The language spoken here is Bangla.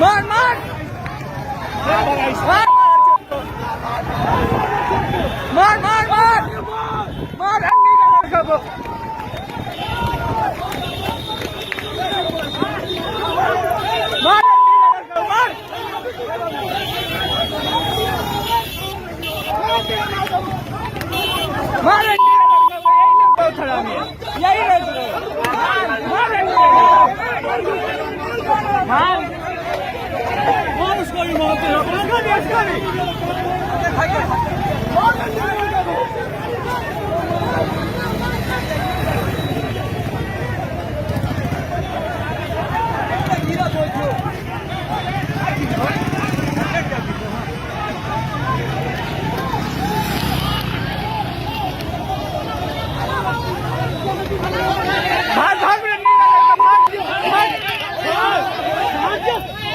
মার মার মার মার মার মার মার এমনি গালার খাব মার মার হান্ডি গালার খাব এই লোক কোথায়